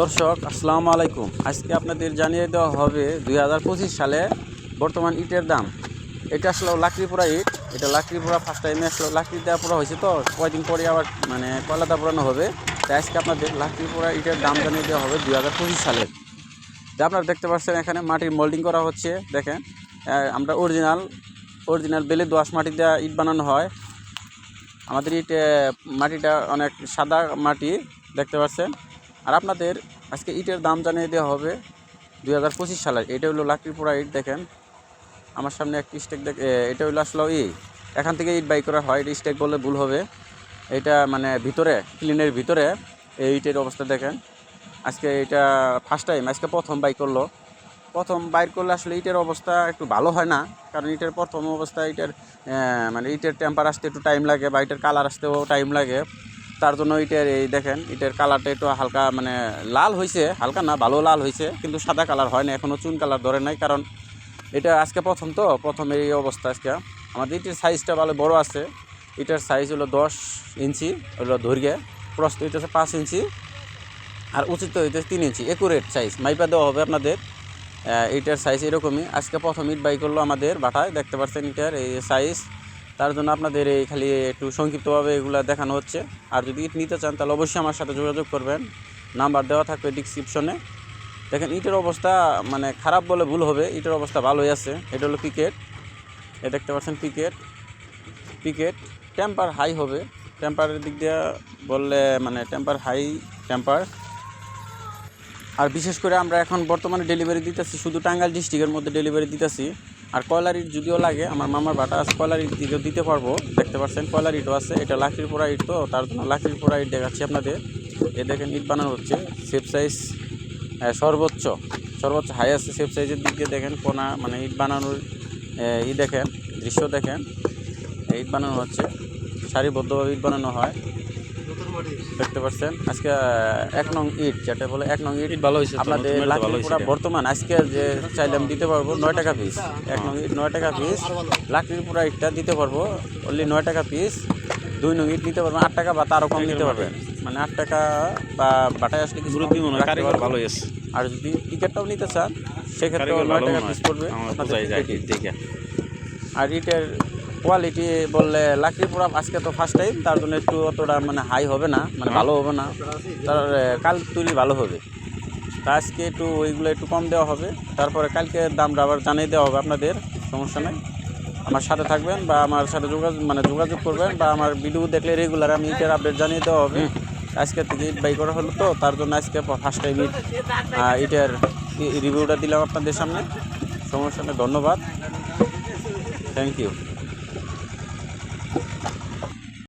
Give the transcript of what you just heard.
দর্শক, আসসালামু আলাইকুম। আজকে আপনাদের জানিয়ে দেওয়া হবে দুই হাজার পঁচিশ সালে বর্তমান ইটের দাম। এটা আসলে লাকড়িপুরা ইট। এটা লাকড়িপুরা ফার্স্ট টাইমে আসলে। লাকড়ি দেওয়া পুরা হয়েছে তো, কয়দিন পরে আবার মানে কয়লাটা পুরানো হবে। তাই আজকে আপনাদের লাকড়িপুরা ইটের দাম জানিয়ে দেওয়া হবে দুই সালের আপনারা দেখতে পাচ্ছেন এখানে মাটির মোল্ডিং করা হচ্ছে, দেখেন। আমরা অরিজিনাল অরিজিনাল বেলে দোয়াশ মাটি দেওয়া ইট বানানো হয়। আমাদের ইট মাটিটা অনেক সাদা মাটি, দেখতে পাচ্ছেন। আর আপনাদের আজকে ইটের দাম জানিয়ে দেওয়া হবে দুই হাজার পঁচিশ সালের। এটা হলো লাকড়ির পোড়া ইট, দেখেন। আমার সামনে একটি স্টেক দেখ এটা হলো আসলে ই, এখান থেকে ইট বাই করা হয়। এটা স্টেক বললে ভুল হবে। এটা মানে ভিতরে, ক্লিনের ভিতরে এই ইটের অবস্থা, দেখেন। আজকে এটা ফার্স্ট টাইম আজকে প্রথম বাই করল। প্রথম বাইর করলে আসলে ইটের অবস্থা একটু ভালো হয় না, কারণ ইটের প্রথম অবস্থা, ইটের মানে ইটের টেম্পার আসতে একটু টাইম লাগে বা ইটের কালার আসতেও টাইম লাগে। তার জন্য ইটের এই দেখেন এটার কালারটা একটু হালকা মানে লাল হয়েছে হালকা না ভালো লাল হয়েছে কিন্তু সাদা কালার হয় না এখনও চুন কালার ধরে নাই কারণ এটা আজকে প্রথম তো প্রথম এই অবস্থা আজকে। আমাদের ইটের সাইজটা ভালো বড় আছে এটার সাইজ হলো দশ ইঞ্চি হলো দৈর্ঘ্যে প্রস্ত হইতেছে পাঁচ ইঞ্চি আর উচিত হইতেছে তিন ইঞ্চি একুরেট সাইজ মাইপা দেওয়া হবে আপনাদের। আহ, এইটার সাইজ এরকমই আজকে প্রথম ইট বাই করল আমাদের বাটায় দেখতে পাচ্ছেন ইটার এই সাইজ তার জন্য আপনাদের এই খালি একটু সংক্ষিপ্তভাবে এগুলো দেখানো হচ্ছে। আর যদি ইট নিতে চান, তাহলে অবশ্যই আমার সাথে যোগাযোগ করবেন। নাম্বার দেওয়া থাকবে ডিসক্রিপশনে। দেখেন, ইটের অবস্থা মানে খারাপ বলে ভুল হবে। ইটের অবস্থা ভালোই আছে। এটা হলো পিকেট। এ দেখতে পাচ্ছেন পিকেট। পিকেট টেম্পার হাই হবে। টেম্পারের দিক দিয়ে বললে মানে টেম্পার হাই, টেম্পার আর বিশেষ করে আমরা এখন বর্তমানে ডেলিভারি দিতেছি, শুধু টাঙ্গাইল ডিস্ট্রিক্টের মধ্যে ডেলিভারি দিতেছি। আর কয়লার ইট যদিও লাগে, আমার মামার বাটা আছে কয়লার ইট দিতেও দিতে পারব। দেখতে পাচ্ছেন কয়লার ইটও আছে, এটা লাকড়ির পোড়া ইট তো, তার জন্য লাকড়ির পোড়া ইট দেখাচ্ছি আপনাদের। এ দেখেন, ইট বানানো হচ্ছে সেফ সাইজ সর্বোচ্চ সর্বোচ্চ হাই আছে সেফ সাইজের দিক দিয়ে দেখেন, কোনা মানে ইট বানানোর ই দেখেন, দৃশ্য দেখেন। ইট বানানো হচ্ছে, সারিবদ্ধভাবে ইট বানানো হয়। দেখতে পাচ্ছেন। আজকে এক নং ইট যেটা বলে এক নং ইট। ভালো হয়েছে আপনাদের লাকড়ি হয়েছে। বর্তমান আজকে যে চাইলে আমি দিতে পারব নয় টাকা পিস এক নং ইট নয় টাকা পিস লাকড়ির পোড়া ইটটা দিতে পারব অনলি নয় টাকা পিস দুই নং ইট নিতে পারবেন আট টাকা বা তারও কম নিতে পারবেন। মানে আট টাকা বা বাটায় আসলে কিছু ভালো আছে আর যদি টিকিটটাও নিতে চান সেক্ষেত্রে নয় টাকা পিস পড়বে। আপনাদের। আর ইটের কোয়ালিটি বললে লাকড়ি পোড়া আজকে তো ফার্স্ট টাইম তার জন্য একটু অতটা মানে হাই হবে না মানে ভালো হবে না। তার কাল তৈরি ভালো হবে। তা আজকে একটু ওইগুলো একটু কম দেওয়া হবে। তারপরে কালকে দামটা আবার জানিয়ে দেওয়া হবে আপনাদের সমস্যা নেই। আমার সাথে থাকবেন বা আমার সাথে যোগাযোগ মানে যোগাযোগ করবেন বা আমার ভিডিও দেখলে রেগুলার আমি ইটের আপডেট জানিয়ে দেওয়া হবে। আজকে থেকে ইট বাই করা হলো তো তার জন্য আজকে ফার্স্ট টাইম ইট ইটের রিভিউটা দিলাম আপনাদের সামনে। সমস্যা নেই ধন্যবাদ। Thank you Thank you.